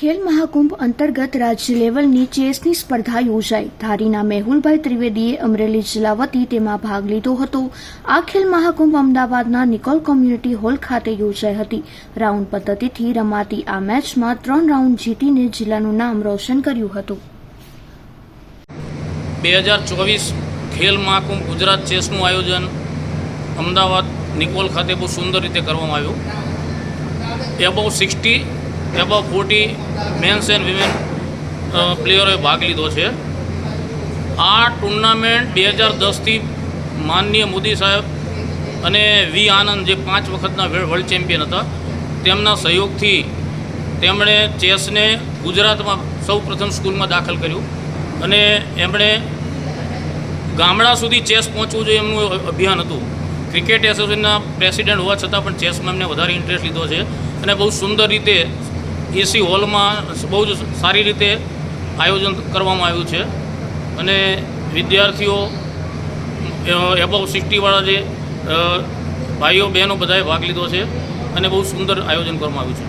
ખેલ મહાકુંભ અંતર્ગત રાજ્ય લેવલની ચેસની સ્પર્ધા યોજાઈ. ધારીના મેહુલભાઈ ત્રિવેદીએ અમરેલી જિલ્લા વતી તેમાં ભાગ લીધો હતો. આ ખેલ મહાકુંભ અમદાવાદના નિકોલ કોમ્યુનિટી હોલ ખાતે યોજાઈ હતી. રાઉન્ડ પદ્ધતિથી રમાતી આ મેચમાં ત્રણ રાઉન્ડ જીતીને જિલ્લાનું નામ રોશન કર્યું હતું. બે હજાર ચોવીસ ખેલ મહાકુંભ ગુજરાત ચેસનું આયોજન અમદાવાદ નિકોલ ખાતે બહુ સુંદર રીતે કરવામાં આવ્યું. Above sixty above forty mens and women પ્લેયરોએ ભાગ લીધો છે. આ ટુર્નામેન્ટ બે હજાર દસથી માનનીય મોદી સાહેબ અને વી આનંદ, જે પાંચ વખતના વર્લ્ડ ચેમ્પિયન હતા, તેમના સહયોગથી તેમણે ચેસને ગુજરાતમાં સૌ પ્રથમ સ્કૂલમાં દાખલ કર્યું અને એમણે ગામડા સુધી ચેસ પહોંચવું જોઈએ એમનું અભિયાન હતું. ક્રિકેટ એસોસિએશનના પ્રેસિડેન્ટ હોવા છતાં પણ ચેસમાં એમને વધારે ઇન્ટરેસ્ટ લીધો છે અને બહુ સુંદર રીતે એસી હોલમાં બહુ જ સારી રીતે આયોજન કરવામાં આવ્યું છે. અને વિદ્યાર્થીઓ એબવ સિક્સટીવાળા જે ભાઈઓ, બહેનો બધાએ ભાગ લીધો છે અને બહુ સુંદર આયોજન કરવામાં આવ્યું છે.